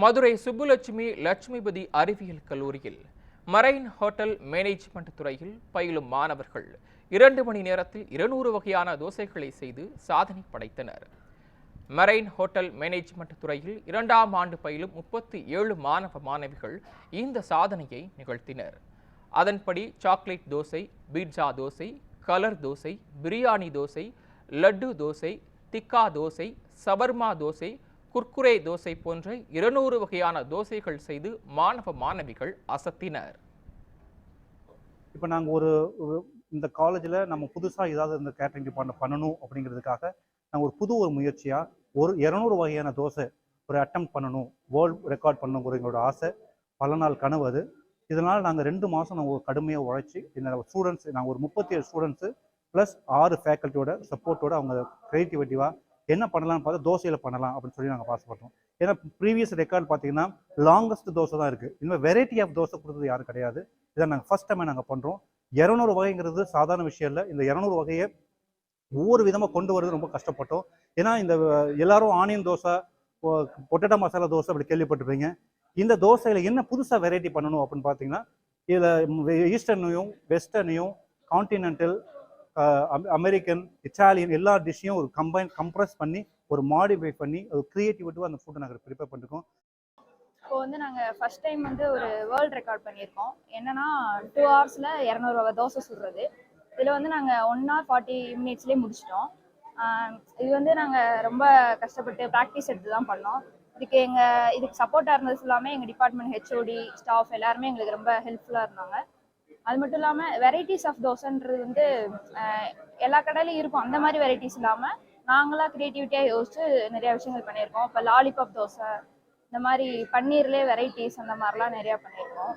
மதுரை சுப்புலட்சுமி லட்சுமிபதி அறிவியல் கல்லூரியில் marine hotel management துறையில் பயிலும் மாணவர்கள் இரண்டு மணி நேரத்தில் இருநூறு வகையான தோசைகளை செய்து சாதனை படைத்தனர். மரைன் ஹோட்டல் மேனேஜ்மெண்ட் துறையில் இரண்டாம் ஆண்டு பயிலும் முப்பத்தி ஏழு மாணவ மாணவிகள் இந்த சாதனையை நிகழ்த்தினர். அதன்படி chocolate dosa pizza dosa colour dosa biryani dosa laddu dosa tikka dosa shawarma dosa Kurkure dosa போன்ற இருநூறு வகையான தோசைகள் செய்து மாணவ மாணவிகள் அசத்தினர். இப்போ நாங்கள் ஒரு இந்த காலேஜில் நம்ம புதுசாக ஏதாவது இந்த கேட்டரிங் டிபார்ட்மெண்ட் பண்ணணும் அப்படிங்கிறதுக்காக நாங்கள் ஒரு புது ஒரு முயற்சியாக ஒரு இரநூறு வகையான தோசை ஒரு அட்டம் பண்ணணும். வேர்ல்ட் ரெக்கார்ட் பண்ணணுங்கிற எங்களோட ஆசை. பல நாள் கனவு அது. இதனால் நாங்கள் ரெண்டு மாதம் நாங்கள் கடுமையாக உழைச்சி இந்த ஸ்டூடெண்ட்ஸ் நாங்கள் ஒரு முப்பத்தி ஏழு ஸ்டூடெண்ட்ஸு ப்ளஸ் ஆறு ஃபேக்கல்ட்டியோட சப்போர்ட்டோட அவங்க க்ரியேட்டிவிட்டிவாக என்ன பண்ணலாம்னு பார்த்தா தோசையில் பண்ணலாம் அப்படின்னு சொல்லி நாங்கள் பாசப்பட்டோம் ஏன்னா ப்ரீவியஸ் ரெக்கார்ட் பார்த்தீங்கன்னா லாங்கஸ்ட் தோசை தான் இருக்குது இனிமேல் வெரைட்டி ஆஃப் தோசை கொடுத்தது யாரும் கிடையாது. இதை நாங்கள் ஃபஸ்ட் டைமே நாங்கள் பண்ணுறோம் இரநூறு வகைங்கிறது சாதாரண விஷயம் இல்லை. இந்த இரநூறு வகையை ஒவ்வொரு விதமாக கொண்டு வரது ரொம்ப கஷ்டப்பட்டோம். ஏன்னா இந்த எல்லாரும் ஆனியன் தோசை பொட்டேட்டோ மசாலா தோசை அப்படி கேள்விப்பட்டிருப்பீங்க. இந்த தோசையில் என்ன புதுசாக வெரைட்டி பண்ணணும் அப்படின்னு பார்த்தீங்கன்னா இதில் ஈஸ்டர்னையும் வெஸ்டர்னையும் கான்டினென்டல் அமெரிக்கன் இட்டாலியன் எல்லா டிஷ்ஷையும் ஒரு கம்பைன் கம்ப்ரஸ் பண்ணி ஒரு மாடிஃபை பண்ணி ஒரு க்ரியேட்டிவிட்டியாக அந்த ஃபுட்டை நாங்கள் ப்ரிப்பேர் பண்ணிருக்கோம். இப்போ வந்து நாங்கள் ஃபர்ஸ்ட் டைம் வந்து ஒரு வேர்ல்ட் ரெக்கார்ட் பண்ணியிருக்கோம். என்னன்னா டூ ஹவர்ஸில் இரநூறுவா தோசை சுடுறது. இதில் வந்து நாங்கள் ஒன் ஹவர் ஃபார்ட்டி மினிட்ஸ்லேயே முடிச்சிட்டோம். இது வந்து நாங்கள் ரொம்ப கஷ்டப்பட்டு ப்ராக்டிஸ் எடுத்து தான் பண்ணோம். இதுக்கு எங்கள் இதுக்கு சப்போர்ட்டாக இருந்தது எல்லாமே எங்கள் டிபார்ட்மெண்ட் ஹெச்ஓடி ஸ்டாஃப் எல்லாருமே எங்களுக்கு ரொம்ப ஹெல்ப்ஃபுல்லாக இருந்தாங்க. அது மட்டும் இல்லாமல் வெரைட்டிஸ் ஆஃப் தோசைன்றது வந்து எல்லா கடையிலையும் இருக்கும். அந்த மாதிரி வெரைட்டிஸ் இல்லாமல் நாங்களாக க்ரியேட்டிவிட்டியாக யோசிச்சு நிறைய விஷயங்கள் பண்ணியிருக்கோம். இப்போ லாலிபாப் தோசை இந்த மாதிரி பன்னீர்லேயே வெரைட்டிஸ் அந்த மாதிரிலாம் நிறையா பண்ணியிருக்கோம்.